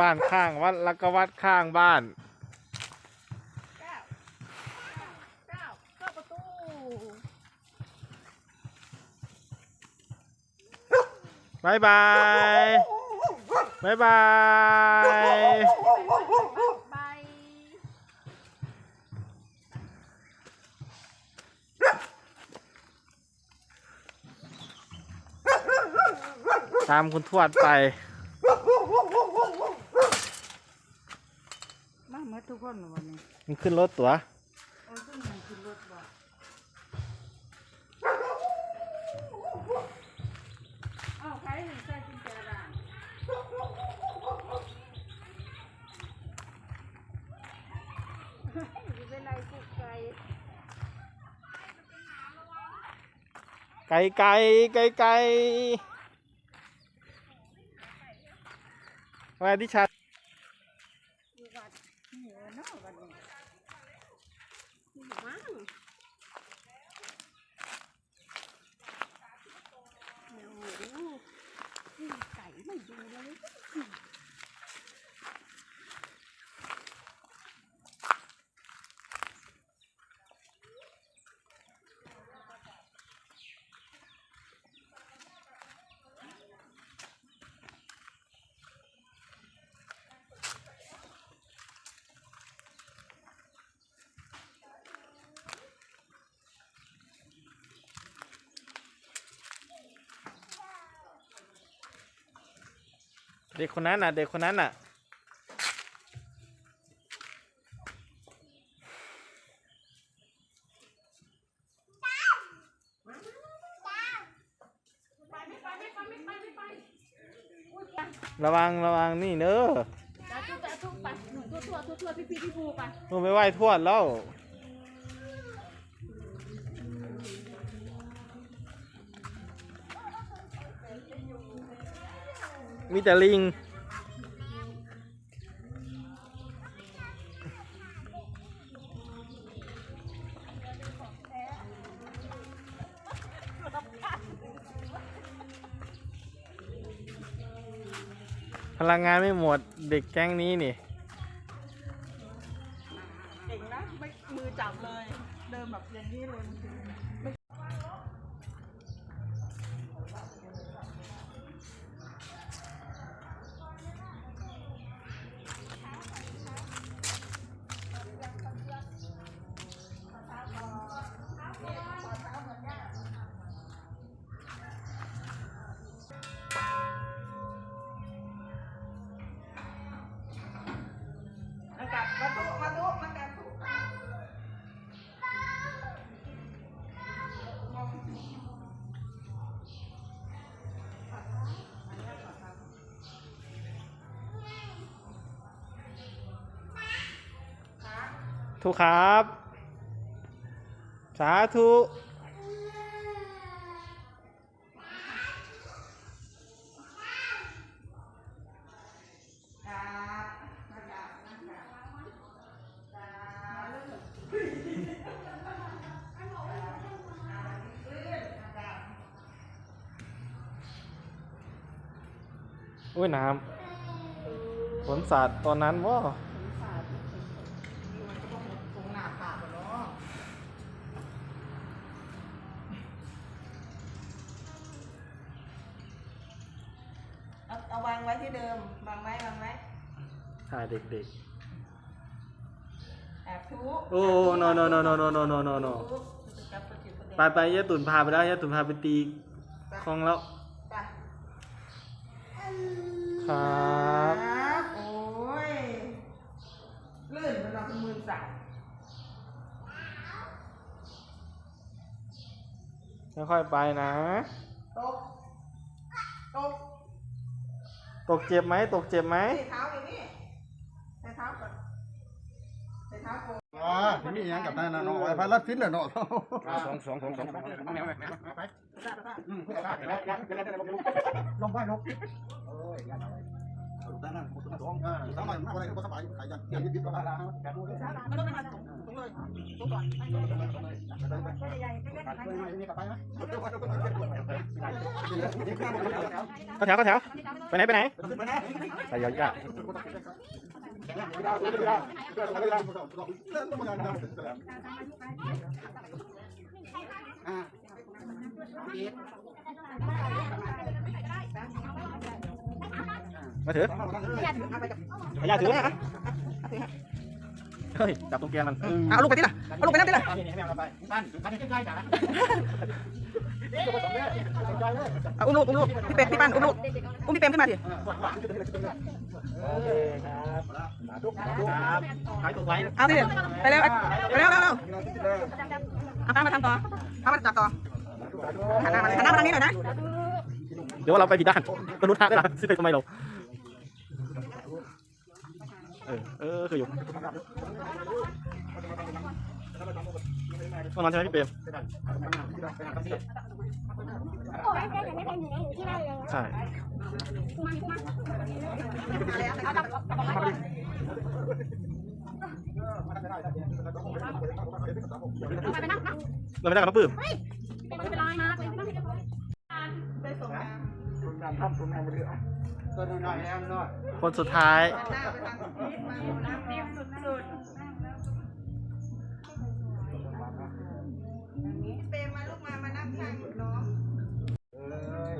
บ้านข้างวัดแล้วก็วัดข้างบ้านเก้าเก้าเข้าประตูบายบายบายบายใบตามคุณทวดไป มาเมื่อทุกคนวันนี้ มันขึ้นรถตัวโอ้ยขึ้นมันขึ้นรถบ่อ้าวใครใส่กุญแจร้านอยู่เป็นไรกุ๊กไก่ไก่ไก่ไก่ไก่ว่าดิฉัน อยู่วัดเหนือเนาะวันนี้อยู่มั้งโอ้โหไก่ไม่ดูเลย เด็กคนนั้นน่ะ เด็กคนนั้นน่ะ ระวังระวังนี่เนอะ สาธุสาธุไปหนุนทั่วทั่วทั่วพี่พี่พี่ภูไป มึงไปไหว้ทวดแล้ว มีแต่ลิง พลังงานไม่หมดเด็กแก๊งนี้นี่ เก่งนะไม่มือจับเลย เดินแบบอย่างนี้เลย ทุกครับ สาธุอุ้ยน้ำฝนสาดตอนนั้นว่า เอาเอาวางไว้ที่เดิม วางไว้วางไว้ถ่ายเด็กแอบทุๆโอ้ no no no no no no no no no ทุจับตัวจิตตัวเด็กไปไปยะตุ่นพาไปแล้วยะตุ่นพาไปตีคลองแล้ว ไปครับครับโอ้ย ลื่นมันเราเป็นมือสั่นค่อยๆไปนะ ตก ตก ตกเจ็บไหมตกเจ็บไหมใส่เท้าอย่างนี้ใส่เท้าก่อนใส่เท้าก่อนว้ามีอย่างกับนายนะนาไอ้พันรัดฟินเลยเนาะสองสองสองสองไปไปลงไปลง มาถือเอาไปกับพยาถือนะ เฮ้ยจับตรงแกนมันเอาลูกไปที่ไหนเอาลูกไปนั่นที่ไหนนี่ให้แม่เอาไปบ้านบ้านใกล้ๆจ้ะเอาอุ้มลูกอุ้มลูกพี่เป็ดพี่ปั้นอุ้มลูกอุ้มพี่เปรมขึ้นมาดิโอเคครับครับขายตัวไว้เอาสิไปเร็วไปเร็วเร็วเร็วเอาข้ามาทำต่อข้ามาจับต่อหันหน้ามาหันหน้ามาทางนี้หน่อยนะเดี๋ยวเราไปผิดด้านก็รู้ทางได้หรอซื้อไปทำไมเราเออเออคืออยู่ต้องนอนใช่ไหมพี่เปรมโอ้ยเจ๊ยังไม่เป็นอยู่ในอยู่ที่นั่นเลยใช่เราไม่ได้กับน้องปื้มเป็นไรมากเลยไม่ต้องตัวน้อยๆแอมน้อย คนสุดท้ายหน้าไปทางน้ำเนียมสุดๆเปรมมาลูกมามานั่งข้างน้องเอ้ย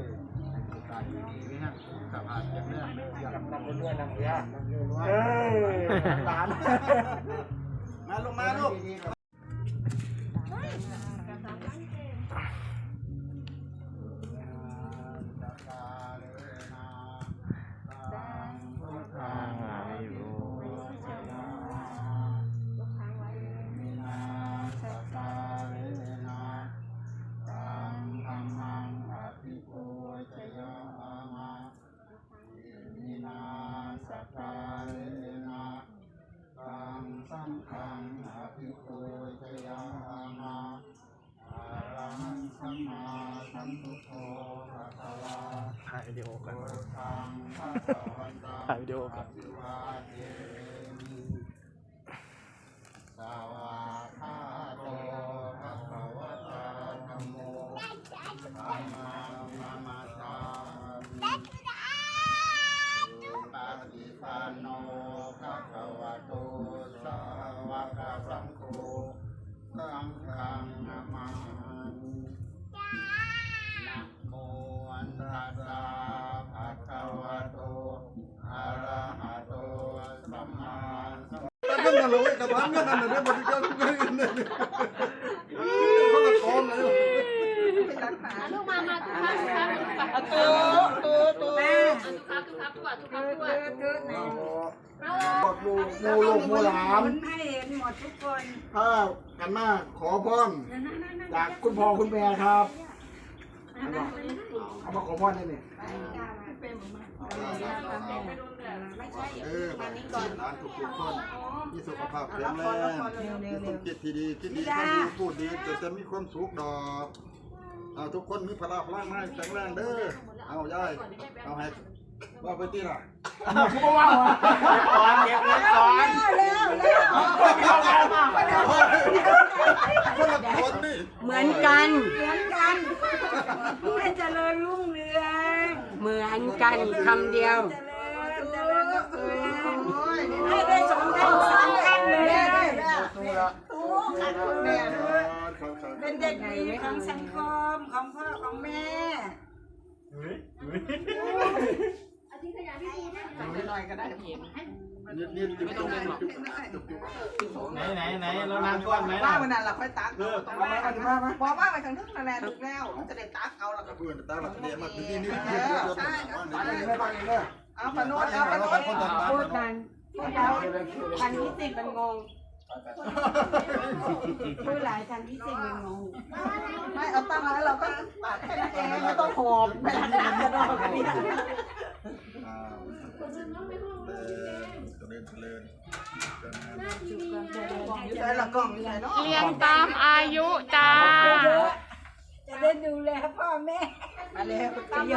ตายดีๆนี่ฮะสภาพอย่างนี้อยากนำไปด้วยนำเสียเอ้ยหลานมาลงมาลูก ถ่ายวิดีโอกันถ่ายวิดีโอกันสวาคาโตภะคะวะตาธัมโมธัมมังนามาสาปฏิปันโนภะคะวะโตสา วกสังโฆสังฆังนามามินะโมตัสสะภะคะวะโตอะระหะโตสัมมาสัมนั่นน่ะเลยกระพันนั่นน่ะเนี่ยบริการทุกอย่างเนี่ยคนละกองเลยเป็นรักษาลูกมามาทุกครั้งทุกทุกครั้งเอาตัวตัวตัว ทุกครั้งทุกครั้งทุกครั้งทุกครั้งทุกครั้งบอกมูมูลูกมูหลานให้เห็นหมดทุกคนถ้ากันมาขอพรจากคุณพ่อคุณแม่ครับเอามาขอพรได้เนี่ยเออมานี้ก่อนหลานทุกคนมีสุขภาพแข็งแรงมีความคิดที่ดีคิดดีคนดีพูดดีจะจะมีความสุขดอกเอาทุกคนมีพละพลังให้แข็งแรงเด้อเอายายเอาให้ ว่าไปตีล่ะก่อนเก็บเงินก่อนคนละคนนี่เหมือนกัน เหมือนกันให้เจริญรุ่งเรืองเหมือนกันคำเดียวเจริญเจริญก็เออให้ได้สองท่านสามท่านเลยตัวละตู้ค่ะคุณแม่ด้วยครับครับเป็นเด็กดีของสังคมของพ่อของแม่ หน่อยก็ได้เห็นนิดนิดไม่ต้องเล่นหรอกจุกจุกไหนไหนไหนเรานานก้อนไหมว่าล่ะวันนั้นเราค่อยตักเอาตรงแรกบอกว่าไปทางทึ่งนั่นแหละถูกแล้วมันจะได้ตักเอาแล้วก็เพื่อนตาแบบนี้มาที่นี่นี่เอนี่อนี่ใช่ไม่ฟังเลยเอาปนุษเอาปนุษคนต่างพูดกันพูดแล้วทันพิสิทธิ์มันงงพูดหลายทันพิสิทธิ์มันงงไม่เอาตั้งแล้วเราก็ตัดแค่นั้นเองไม่ต้องหอบไม่ทันตักกระดอก กันนี่อ่าเจริญเจริญอยู่ใส่ละกล่องอยู่ใส่เนาะเรียงตามอายุจ้า จะได้ดูแลพ่อแม่มาเลยตามล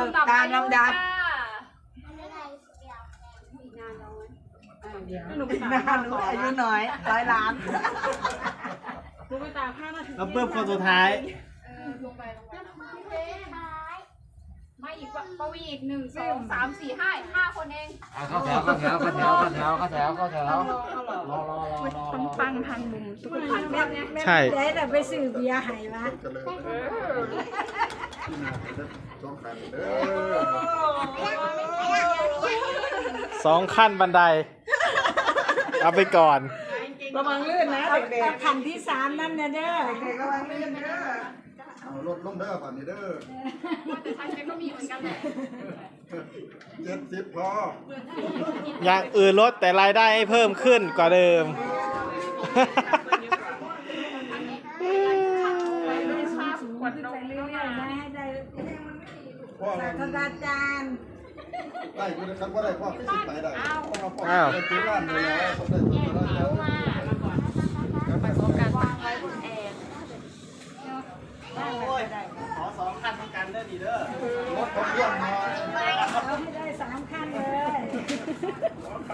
ำดับธหนูไปตามหนูอายุน้อยร้อยล้านหนูไปตามห้านาทีแล้วเพิ่มคนสุดท้ายไม่อีกว่าปวีอีกหนึ่งสองสามสี่ห้าห้าคนเองเข้าแถวเข้าแถวเข้าแถวเข้าแถวเข้าแถวเข้าแถวรอรอรอรอรอตั้งทันมุมสุขภาพแม่แม่แม่ใช่ ได้แต่ไปซื้อเบียร์ให้วะสองขั้นบันได เอาไปก่อน ระวังลื่นนะเอาเด็กเอาขันที่สามนั่นนะเด้อๆเด็กๆระวังลื่นเด้อ เอารถลงเด้อป่านนี้เด้อฉันก็มีเหมือนกันแหละเจ็ดสิบพออย่างอื่นลดแต่รายได้ให้เพิ่มขึ้นกว่าเดิมไปเรื่อยๆนะให้ได้พ่อศาสตราจารย์ได้คุณนะครับว่าได้พ่อที่สิบไปได้พ่อพ่ออ้าวได้ปีล้านเลยนะผมได้ตัวละล้านขอสองขั้นต้องการเด้อดีเด้อ รถผม เยี่ยมหน่อยเอาให้ได้สามขั้นเลย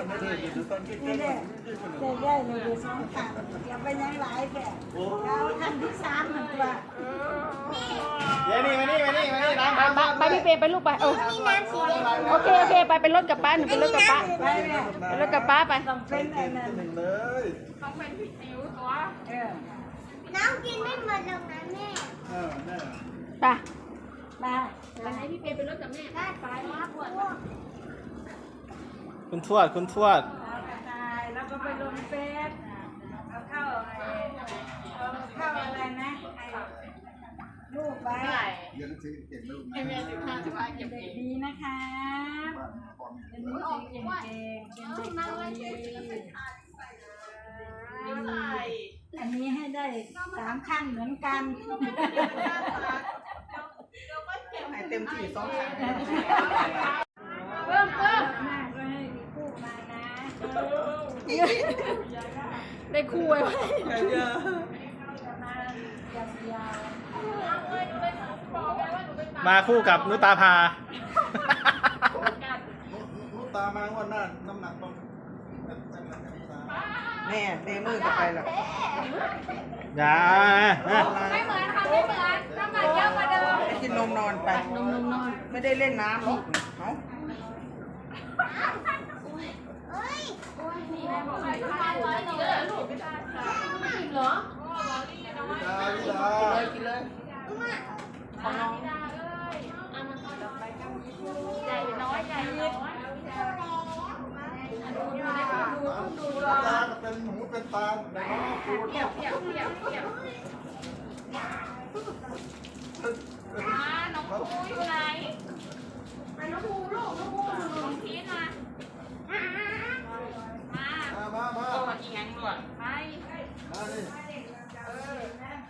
นนี้เลยอยู่ต้นกิ๊กนี่เก้แหละได้ได้เลยสองขั้นอย่าไปยังหลายแค่เอาขั้นที่สามหมันตัวเดี๋ยวนี่มานี่มานี่มานี่น้ำน้ำน้ำไปพี่เปไปลูกไปโอ้โอเคโอเคไปเป็นรถกับป้าหนูเป็นรถกับป้าไปแม่เป็นรถกับป้าไปต้องเป็นอันนั้นหนึ่งเลยเออน้องกินไม่หมดหรอกนะแม่เออแน่ ไปมาไปให้พี่เปเป็นรถกับแม่ได้ไปมากกว่าคุณทวด คุณทวดเอากระต่ายแล้วก็ไปลงเฟซเอาเข้าไอ้เอาเข้าอะไรนะไอ้รูปไว้เรียนซื้อเก่งลูกนะเด็กดีนะคะเป็นเด็กเก่งๆเป็นเด็กดีอันนี้ให้ได้สามขั้นเหมือนกันให้ เต็มที่สองครั้งเพิ่มเพิ่มมากก็ให้มีคู่มานะได้คู่ไว้เยอะจะมายาวมาคู่กับนุตาภาลูกตามางวันหน้าน้ำหนักต้องแม่เทมือกันไปแล้วอย่าอะไม่เหมือนค่ะไม่เหมือน นนมนอนไป นมนมนอนไม่ได้เล่นน้ำหรอกเนาะดาวิดากินเลยใหญ่น้อยใหญ่น้อยตาเป็นหมูเป็นตาในน้องคูณเปียกเปียกเปียกเปียก มาน้องภูอยู่ไหนไปน้องภูลูกน้องภูน้องพีทมา มามามามาไปมาดิ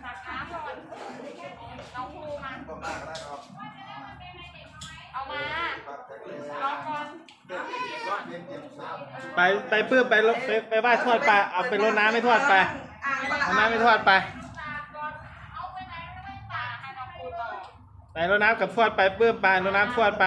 ตักน้ำก่อนน้องภูมาต้องมาก็ได้ครับเอามาปักแท็กเลยรอก่อนเก็บเก็บเก็บสามไปไปปื้มไปรถไปไปไหว้ทวดไปเอาไปรดน้ำไม่ทวดไปอ่างปลาเอาน้ำไม่ทวดไป ไปไหนไม่ตากให้น้อนไปรดน้ำกับทวดไปเปื้มไปรดน้ำทวดไป